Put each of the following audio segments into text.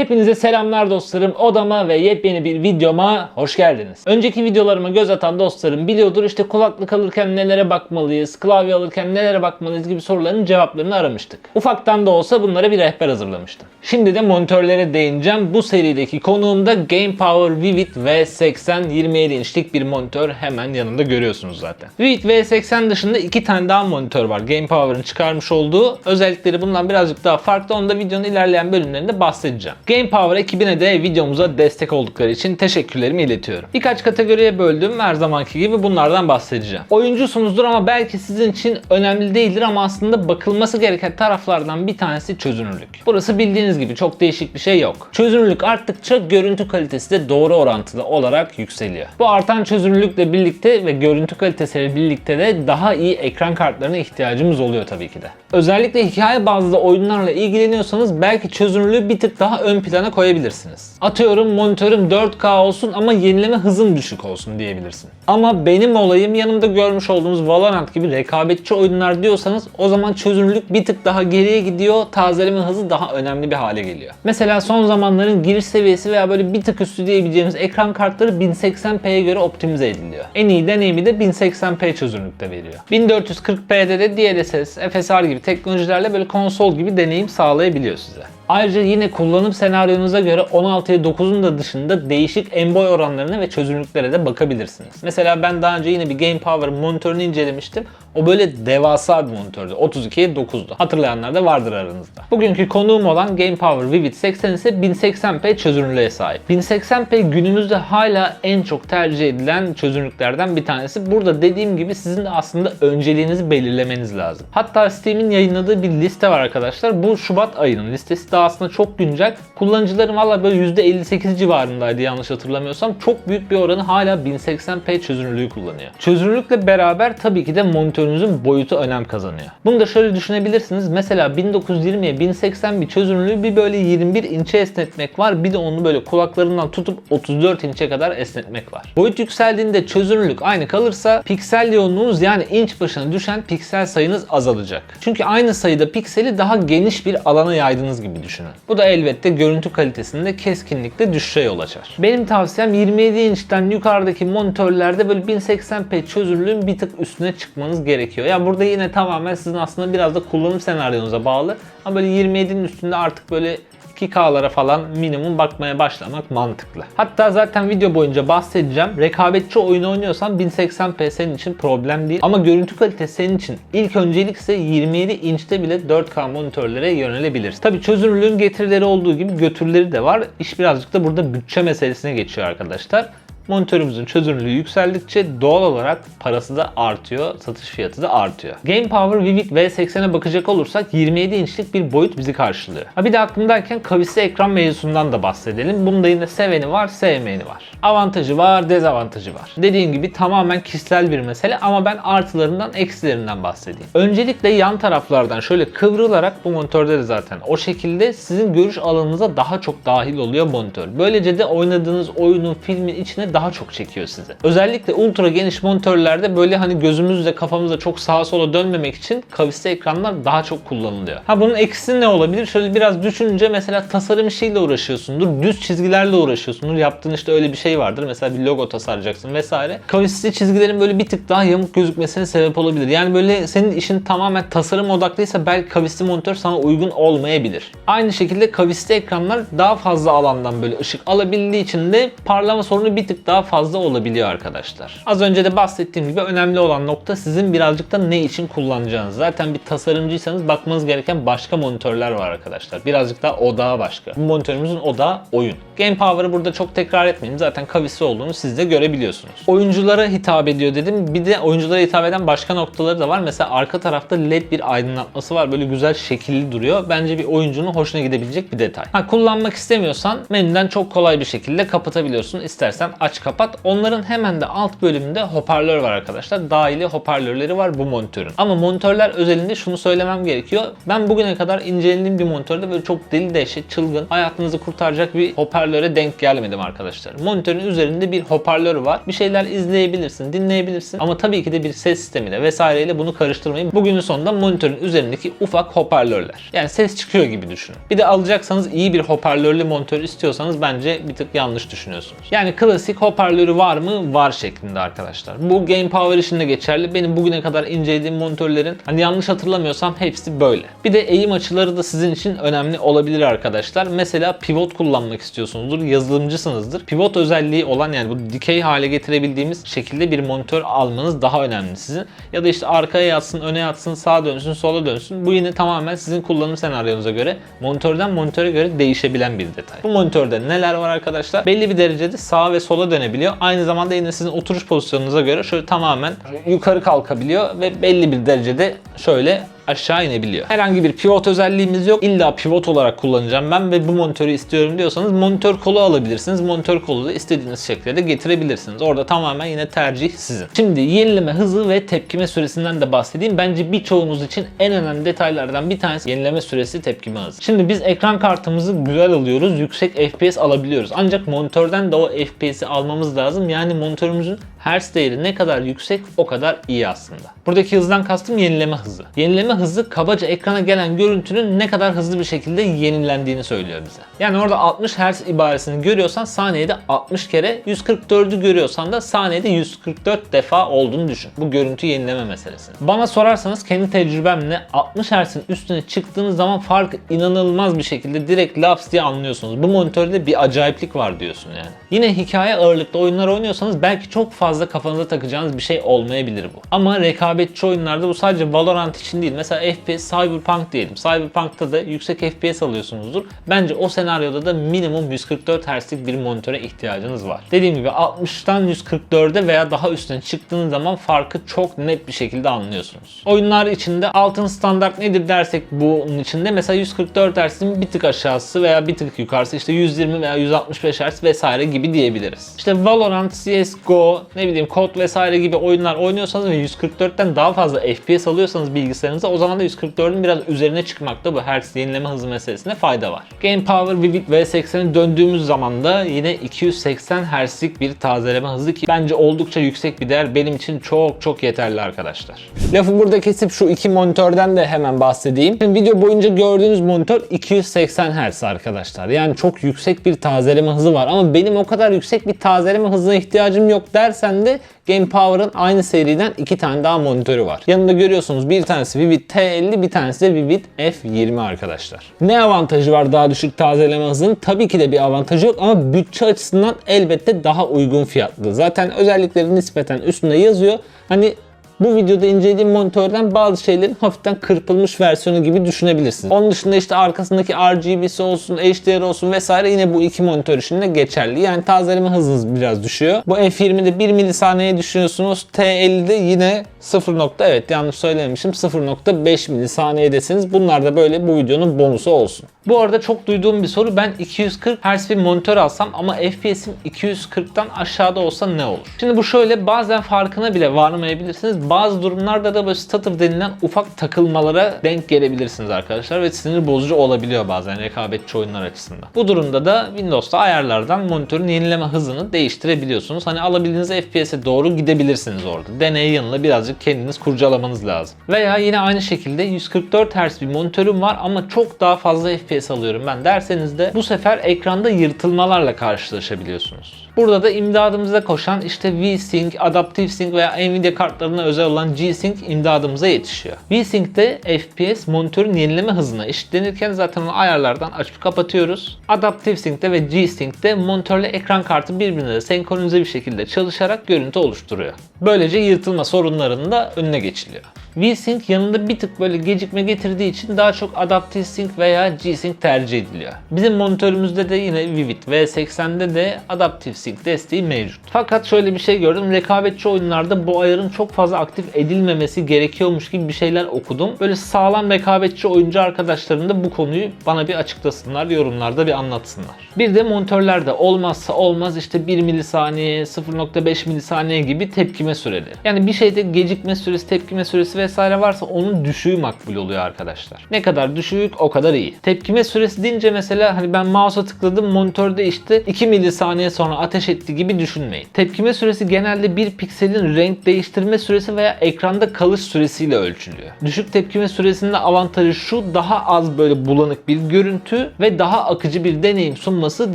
Hepinize selamlar dostlarım. Odama ve yepyeni bir videoma hoş geldiniz. Önceki videolarıma göz atan dostlarım biliyordur işte kulaklık alırken nelere bakmalıyız, klavye alırken nelere bakmalıyız gibi soruların cevaplarını aramıştık. Ufaktan da olsa bunlara bir rehber hazırlamıştım. Şimdi de monitörlere değineceğim. Bu serideki konuğum da Game Power Vivid V80 27 inçlik bir monitör hemen yanında görüyorsunuz zaten. Vivid V80 dışında iki tane daha monitör var. Game Power'ın çıkarmış olduğu. Özellikleri bundan birazcık daha farklı. Onu da videonun ilerleyen bölümlerinde bahsedeceğim. Game Power ekibine de videomuza destek oldukları için teşekkürlerimi iletiyorum. Birkaç kategoriye böldüm. Her zamanki gibi bunlardan bahsedeceğim. Oyuncusunuzdur ama belki sizin için önemli değildir ama aslında bakılması gereken taraflardan bir tanesi çözünürlük. Burası bildiğiniz gibi çok değişik bir şey yok. Çözünürlük arttıkça görüntü kalitesi de doğru orantılı olarak yükseliyor. Bu artan çözünürlükle birlikte ve görüntü kalitesiyle birlikte de daha iyi ekran kartlarına ihtiyacımız oluyor tabii ki de. Özellikle hikaye bazlı oyunlarla ilgileniyorsanız belki çözünürlüğü bir tık daha ön plana koyabilirsiniz. Atıyorum monitörüm 4K olsun ama yenileme hızım düşük olsun diyebilirsin. Ama benim olayım yanımda görmüş olduğunuz Valorant gibi rekabetçi oyunlar diyorsanız o zaman çözünürlük bir tık daha geriye gidiyor, tazeleme hızı daha önemli bir hale geliyor. Mesela son zamanların giriş seviyesi veya böyle bir tık üstü diyebileceğimiz ekran kartları 1080p'ye göre optimize ediliyor. En iyi deneyimi de 1080p çözünürlükte veriyor. 1440p'de de DLSS, FSR gibi teknolojilerle böyle konsol gibi deneyim sağlayabiliyor size. Ayrıca yine kullanım senaryonuza göre 16'ya 9'un da dışında değişik en boy oranlarına ve çözünürlüklere de bakabilirsiniz. Mesela ben daha önce yine bir Game Power monitörünü incelemiştim. O böyle devasa bir monitördü. 32'ye 9'du. Hatırlayanlar da vardır aranızda. Bugünkü konuğum olan Game Power Vivid 80 ise 1080p çözünürlüğe sahip. 1080p günümüzde hala en çok tercih edilen çözünürlüklerden bir tanesi. Burada dediğim gibi sizin de aslında önceliğinizi belirlemeniz lazım. Hatta Steam'in yayınladığı bir liste var arkadaşlar. Bu Şubat ayının listesi daha aslında çok güncel. Kullanıcıların valla böyle %58 civarındaydı yanlış hatırlamıyorsam. Çok büyük bir oranı hala 1080p çözünürlüğü kullanıyor. Çözünürlükle beraber tabii ki de monitörünüzün boyutu önem kazanıyor. Bunu da şöyle düşünebilirsiniz. Mesela 1920'ye 1080 bir çözünürlüğü bir böyle 21 inçe esnetmek var. Bir de onu böyle kulaklarından tutup 34 inçe kadar esnetmek var. Boyut yükseldiğinde çözünürlük aynı kalırsa piksel yoğunluğunuz yani inç başına düşen piksel sayınız azalacak. Çünkü aynı sayıda pikseli daha geniş bir alana yaydığınız gibi düşünün. Bu da elbette görüntü kalitesinde keskinlikle düşüşe yol açar. Benim tavsiyem 27 inçten yukarıdaki monitörlerde böyle 1080p çözünürlüğün bir tık üstüne çıkmanız gerekiyor. Ya burada yine tamamen sizin aslında biraz da kullanım senaryonuza bağlı. Ama böyle 27'nin üstünde artık böyle 2K'lara falan minimum bakmaya başlamak mantıklı. Hatta zaten video boyunca bahsedeceğim. Rekabetçi oyun oynuyorsan 1080p senin için problem değil. Ama görüntü kalitesi senin için ilk öncelikse 27 inçte bile 4K monitörlere yönelebilir. Tabi çözünürlüğün getirileri olduğu gibi götürüleri de var. İş birazcık da burada bütçe meselesine geçiyor arkadaşlar monitörümüzün çözünürlüğü yükseldikçe doğal olarak parası da artıyor, satış fiyatı da artıyor. Game Power Vivid V80'e bakacak olursak 27 inçlik bir boyut bizi karşılıyor. Ha bir de aklımdayken kavisli ekran mevzusundan da bahsedelim. Bunda yine seveni var, sevmeyeni var. Avantajı var, dezavantajı var. Dediğim gibi tamamen kişisel bir mesele ama ben artılarından, eksilerinden bahsedeyim. Öncelikle yan taraflardan şöyle kıvrılarak bu monitörde de zaten o şekilde sizin görüş alanınıza daha çok dahil oluyor monitör. Böylece de oynadığınız oyunun, filmin içine daha çok çekiyor sizi. Özellikle ultra geniş monitörlerde böyle hani gözümüzle kafamızla çok sağa sola dönmemek için kavisli ekranlar daha çok kullanılıyor. Ha bunun eksisi ne olabilir? Şöyle biraz düşününce mesela tasarım işiyle uğraşıyorsundur, düz çizgilerle uğraşıyorsundur. Yaptığın işte öyle bir şey vardır. Mesela bir logo tasarlayacaksın vesaire. Kavisli çizgilerin böyle bir tık daha yamuk gözükmesine sebep olabilir. Yani böyle senin işin tamamen tasarım odaklıysa belki kavisli monitör sana uygun olmayabilir. Aynı şekilde kavisli ekranlar daha fazla alandan böyle ışık alabildiği için de parlama sorunu bir tık daha fazla olabiliyor arkadaşlar. Az önce de bahsettiğim gibi önemli olan nokta sizin birazcık da ne için kullanacağınız. Zaten bir tasarımcıysanız bakmanız gereken başka monitörler var arkadaşlar. Birazcık daha odağı başka. Bu monitörümüzün odağı oyun. Game Power'ı burada çok tekrar etmeyeyim. Zaten kavisli olduğunu siz de görebiliyorsunuz. Oyunculara hitap ediyor dedim. Bir de oyunculara hitap eden başka noktaları da var. Mesela arka tarafta led bir aydınlatması var. Böyle güzel şekilli duruyor. Bence bir oyuncunun hoşuna gidebilecek bir detay. Ha, kullanmak istemiyorsan menüden çok kolay bir şekilde kapatabiliyorsun. İstersen aç aç kapat. Onların hemen de alt bölümünde hoparlör var arkadaşlar. Dahili hoparlörleri var bu monitörün. Ama monitörler özelinde şunu söylemem gerekiyor. Ben bugüne kadar incelediğim bir monitörde böyle çok deli dehşet çılgın hayatınızı kurtaracak bir hoparlöre denk gelmedim arkadaşlar. Monitörün üzerinde bir hoparlör var. Bir şeyler izleyebilirsin, dinleyebilirsin ama tabii ki de bir ses sistemiyle vesaireyle bunu karıştırmayın. Bugünün sonunda monitörün üzerindeki ufak hoparlörler. Yani ses çıkıyor gibi düşünün. Bir de alacaksanız iyi bir hoparlörlü monitör istiyorsanız bence bir tık yanlış düşünüyorsunuz. Yani klasik hoparlörü var mı? Var şeklinde arkadaşlar. Bu Game Power için de geçerli. Benim bugüne kadar incelediğim monitörlerin hani yanlış hatırlamıyorsam hepsi böyle. Bir de eğim açıları da sizin için önemli olabilir arkadaşlar. Mesela pivot kullanmak istiyorsunuzdur. Yazılımcısınızdır. Pivot özelliği olan yani bu dikey hale getirebildiğimiz şekilde bir monitör almanız daha önemli sizin. Ya da işte arkaya yatsın, öne yatsın, sağa dönsün, sola dönsün. Bu yine tamamen sizin kullanım senaryonuza göre monitörden monitöre göre değişebilen bir detay. Bu monitörde neler var arkadaşlar? Belli bir derecede sağa ve sola dönebiliyor. Aynı zamanda yine sizin oturuş pozisyonunuza göre şöyle tamamen yukarı kalkabiliyor ve belli bir derecede şöyle aşağı inebiliyor. Herhangi bir pivot özelliğimiz yok. İlla pivot olarak kullanacağım ben ve bu monitörü istiyorum diyorsanız monitör kolu alabilirsiniz. Monitör kolu da istediğiniz şekilde de getirebilirsiniz. Orada tamamen yine tercih sizin. Şimdi yenileme hızı ve tepkime süresinden de bahsedeyim. Bence birçoğunuz için en önemli detaylardan bir tanesi yenileme süresi tepkime hızı. Şimdi biz ekran kartımızı güzel alıyoruz. Yüksek FPS alabiliyoruz. Ancak monitörden de o FPS'i almamız lazım. Yani monitörümüzün hertz değeri ne kadar yüksek o kadar iyi aslında. Buradaki hızdan kastım yenileme hızı. Yenileme hızı kabaca ekrana gelen görüntünün ne kadar hızlı bir şekilde yenilendiğini söylüyor bize. Yani orada 60 Hz ibaresini görüyorsan saniyede 60 kere, 144'ü görüyorsan da saniyede 144 defa olduğunu düşün. Bu görüntü yenileme meselesi. Bana sorarsanız kendi tecrübemle 60 Hz'in üstüne çıktığınız zaman fark inanılmaz bir şekilde direkt laps diye anlıyorsunuz. Bu monitörde bir acayiplik var diyorsun yani. Yine hikaye ağırlıklı oyunlar oynuyorsanız belki çok fazla kafanıza takacağınız bir şey olmayabilir bu. Ama rekabetçi oyunlarda bu sadece Valorant için değil. Mesela FPS Cyberpunk diyelim. Cyberpunk'ta da yüksek FPS alıyorsunuzdur. Bence o senaryoda da minimum 144 Hz'lik bir monitöre ihtiyacınız var. Dediğim gibi 60'tan 144'e veya daha üstüne çıktığınız zaman farkı çok net bir şekilde anlıyorsunuz. Oyunlar içinde altın standart nedir dersek bunun içinde mesela 144 Hz'in bir tık aşağısı veya bir tık yukarısı işte 120 veya 165 Hz vesaire gibi diyebiliriz. İşte Valorant, CSGO, ne bileyim COD vesaire gibi oyunlar oynuyorsanız ve 144'ten daha fazla FPS alıyorsanız bilgisayarınıza o zaman da 144'ün biraz üzerine çıkmakta bu hertz yenileme hızı meselesinde fayda var. Game Power Vivid V80'e döndüğümüz zaman da yine 280 Hz'lik bir tazeleme hızı ki bence oldukça yüksek bir değer benim için çok çok yeterli arkadaşlar. Lafı burada kesip şu iki monitörden de hemen bahsedeyim. Şimdi video boyunca gördüğünüz monitör 280 Hz arkadaşlar. Yani çok yüksek bir tazeleme hızı var ama benim o kadar yüksek bir tazeleme hızına ihtiyacım yok dersen de Game Power'ın aynı seriden iki tane daha monitörü var. Yanında görüyorsunuz bir tanesi Vivid T50 bir tanesi de Vivid F20 arkadaşlar. Ne avantajı var daha düşük tazeleme hızının? Tabii ki de bir avantajı yok ama bütçe açısından elbette daha uygun fiyatlı. Zaten özellikleri nispeten üstünde yazıyor. Hani bu videoda incelediğim monitörden bazı şeylerin hafiften kırpılmış versiyonu gibi düşünebilirsiniz. Onun dışında işte arkasındaki RGB'si olsun, HDR olsun vesaire yine bu iki monitör için de geçerli. Yani tazeleme hızınız biraz düşüyor. Bu F20'de 1 milisaniye düşünüyorsunuz. T50'de yine 0. evet yanlış söylememişim 0.5 milisaniyedesiniz. Bunlar da böyle bu videonun bonusu olsun. Bu arada çok duyduğum bir soru. Ben 240 Hz bir monitör alsam ama FPS'im 240'tan aşağıda olsa ne olur? Şimdi bu şöyle bazen farkına bile varmayabilirsiniz. Bazı durumlarda da böyle stutter denilen ufak takılmalara denk gelebilirsiniz arkadaşlar ve sinir bozucu olabiliyor bazen rekabetçi oyunlar açısından. Bu durumda da Windows'ta ayarlardan monitörün yenileme hızını değiştirebiliyorsunuz. Hani alabildiğiniz FPS'e doğru gidebilirsiniz orada. Deney yanına birazcık kendiniz kurcalamanız lazım. Veya yine aynı şekilde 144 Hz bir monitörüm var ama çok daha fazla FPS alıyorum ben derseniz de bu sefer ekranda yırtılmalarla karşılaşabiliyorsunuz. Burada da imdadımıza koşan işte VSync, Adaptive Sync veya Nvidia kartlarına özel olan G-Sync imdadımıza yetişiyor. V-Sync'te FPS monitörün yenileme hızına eşitlenirken zaten onu ayarlardan açıp kapatıyoruz. Adaptive Sync'te ve G-Sync'te monitörle ekran kartı birbirine senkronize bir şekilde çalışarak görüntü oluşturuyor. Böylece yırtılma sorunlarının da önüne geçiliyor. V-Sync yanında bir tık böyle gecikme getirdiği için daha çok Adaptive Sync veya G-Sync tercih ediliyor. Bizim monitörümüzde de yine Vivid V80'de de Adaptive Sync desteği mevcut. Fakat şöyle bir şey gördüm. Rekabetçi oyunlarda bu ayarın çok fazla aktif edilmemesi gerekiyormuş gibi bir şeyler okudum. Böyle sağlam rekabetçi oyuncu arkadaşlarım da bu konuyu bana bir açıklasınlar, yorumlarda bir anlatsınlar. Bir de monitörlerde olmazsa olmaz işte 1 milisaniye, 0.5 milisaniye gibi tepkime süreleri. Yani bir şeyde gecikme süresi, tepkime süresi vesaire varsa onun düşüğü makbul oluyor arkadaşlar. Ne kadar düşük o kadar iyi. Tepkime süresi deyince mesela hani ben mouse'a tıkladım monitörde işte 2 milisaniye sonra ateş etti gibi düşünmeyin. Tepkime süresi genelde bir pikselin renk değiştirme süresi veya ekranda kalış süresiyle ölçülüyor. Düşük tepkime süresinde avantajı şu daha az böyle bulanık bir görüntü ve daha akıcı bir deneyim sunması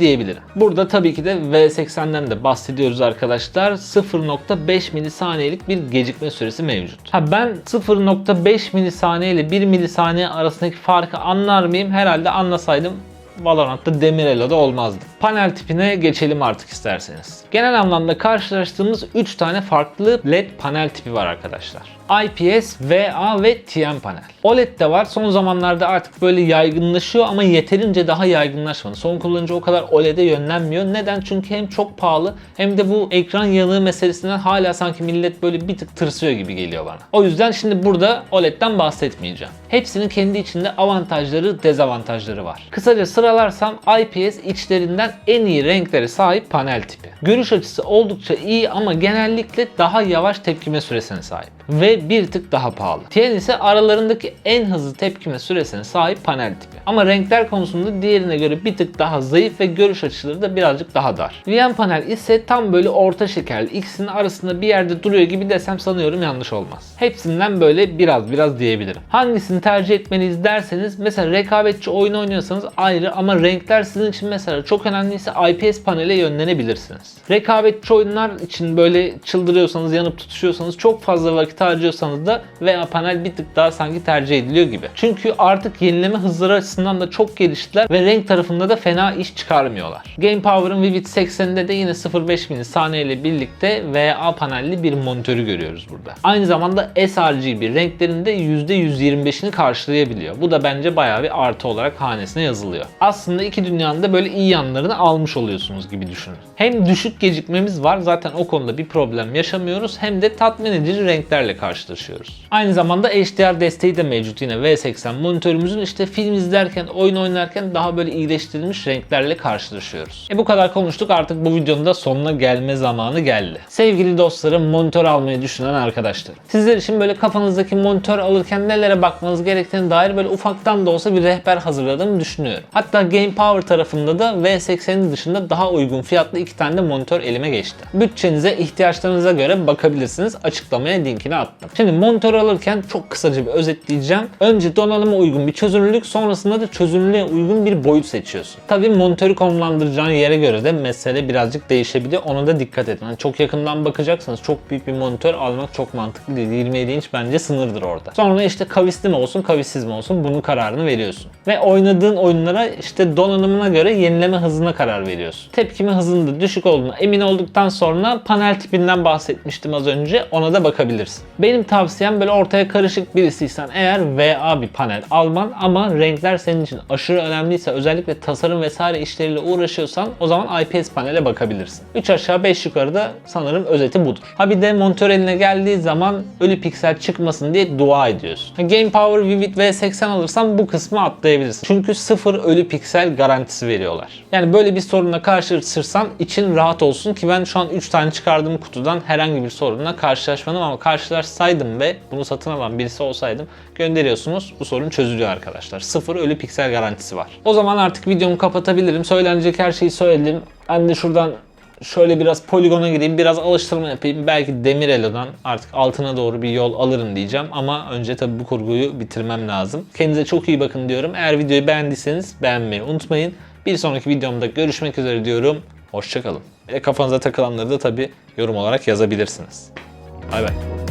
diyebilirim. Burada tabii ki de V80'den de bahsediyoruz arkadaşlar. 0.5 milisaniyelik bir gecikme süresi mevcut. Ha ben 0.5 milisaniye ile 1 milisaniye arasındaki farkı anlar mıyım? Herhalde anlasaydım Valorant'ta Demirelo'da olmazdı. Panel tipine geçelim artık isterseniz. Genel anlamda karşılaştığımız 3 tane farklı LED panel tipi var arkadaşlar. IPS, VA ve TN panel. OLED de var. Son zamanlarda artık böyle yaygınlaşıyor ama yeterince daha yaygınlaşmadı. Son kullanıcı o kadar OLED'e yönlenmiyor. Neden? Çünkü hem çok pahalı hem de bu ekran yanığı meselesinden hala sanki millet böyle bir tık tırsıyor gibi geliyor bana. O yüzden şimdi burada OLED'den bahsetmeyeceğim. Hepsinin kendi içinde avantajları, dezavantajları var. Kısaca sıralarsam IPS içlerinden en iyi renklere sahip panel tipi. Görüş açısı oldukça iyi ama genellikle daha yavaş tepkime süresine sahip ve bir tık daha pahalı. TN ise aralarındaki en hızlı tepkime süresine sahip panel tipi. Ama renkler konusunda diğerine göre bir tık daha zayıf ve görüş açıları da birazcık daha dar. VM panel ise tam böyle orta şekerli. İkisinin arasında bir yerde duruyor gibi desem sanıyorum yanlış olmaz. Hepsinden böyle biraz biraz diyebilirim. Hangisini tercih etmeliyiz derseniz mesela rekabetçi oyun oynuyorsanız ayrı ama renkler sizin için mesela çok önemliyse IPS panele yönlenebilirsiniz. Rekabetçi oyunlar için böyle çıldırıyorsanız yanıp tutuşuyorsanız çok fazla vakit harcıyorsanız da veya panel bir tık daha sanki tercih ediliyor gibi. Çünkü artık yenileme hızları açısından da çok geliştiler ve renk tarafında da fena iş çıkarmıyorlar. Game Power'ın Vivid 80'de de yine 0.5 milisaniye ile birlikte VA panelli bir monitörü görüyoruz burada. Aynı zamanda sRGB renklerinde %125'ini karşılayabiliyor. Bu da bence bayağı bir artı olarak hanesine yazılıyor. Aslında iki dünyanın da böyle iyi yanlarını almış oluyorsunuz gibi düşünün. Hem düşük gecikmemiz var zaten o konuda bir problem yaşamıyoruz hem de tatmin edici renklerle karşılaşıyoruz. Aynı zamanda HDR desteği de mevcut yine V80 monitörümüzün işte film izlerken, oyun oynarken daha böyle iyileştirilmiş renklerle karşılaşıyoruz. E bu kadar konuştuk artık bu videonun da sonuna gelme zamanı geldi. Sevgili dostlarım monitör almayı düşünen arkadaşlar. Sizler için böyle kafanızdaki monitör alırken nelere bakmanız gerektiğine dair böyle ufaktan da olsa bir rehber hazırladığımı düşünüyorum. Hatta Game Power tarafında da V80'in dışında daha uygun fiyatlı iki tane de monitör elime geçti. Bütçenize, ihtiyaçlarınıza göre bakabilirsiniz. Açıklamaya linkini attım. Şimdi monitör alırken çok kısaca bir özetleyeceğim. Önce donanıma uygun bir çözünürlük, sonrasında da çözünürlüğe uygun bir boyut seçiyorsun. Tabii monitörü konumlandıracağın yere göre de mesele birazcık değişebiliyor. Ona da dikkat edin. Yani çok yakından bakacaksanız çok büyük bir monitör almak çok mantıklı değil. 27 inç bence sınırdır orada. Sonra işte kavisli mi olsun, kavissiz mi olsun bunun kararını veriyorsun. Ve oynadığın oyunlara işte donanımına göre yenileme hızına karar veriyorsun. Tepkime hızının da düşük olduğuna emin olduktan sonra panel tipinden bahsetmiştim az önce. Ona da bakabilirsin. Benim tavsiyem böyle ortaya karışık birisiysen eğer VA bir panel alman ama renkler senin için aşırı önemliyse özellikle tasarım vesaire işleriyle uğraşıyorsan o zaman IPS panele bakabilirsin. 3 aşağı 5 yukarıda sanırım özeti budur. Ha bir de monitör eline geldiği zaman ölü piksel çıkmasın diye dua ediyorsun. Game Power Vivid V80 alırsan bu kısmı atlayabilirsin. Çünkü sıfır ölü piksel garantisi veriyorlar. Yani böyle bir sorunla karşılaşırsan için rahat olsun ki ben şu an 3 tane çıkardığım kutudan herhangi bir sorunla karşılaşmadım ama karşılaşsaydım ve bunu satın alan birisi olsaydım gönderiyorsunuz. Bu sorun çözülüyor arkadaşlar. Sıfır ölü piksel garantisi var. O zaman artık videomu kapatabilirim. Söylenecek her şeyi söyledim. Ben de şuradan şöyle biraz poligona gireyim, biraz alıştırma yapayım. Belki Demirelo'dan artık altına doğru bir yol alırım diyeceğim. Ama önce tabii bu kurguyu bitirmem lazım. Kendinize çok iyi bakın diyorum. Eğer videoyu beğendiyseniz beğenmeyi unutmayın. Bir sonraki videomda görüşmek üzere diyorum. Hoşçakalın. Ve kafanıza takılanları da tabii yorum olarak yazabilirsiniz. Bay bay.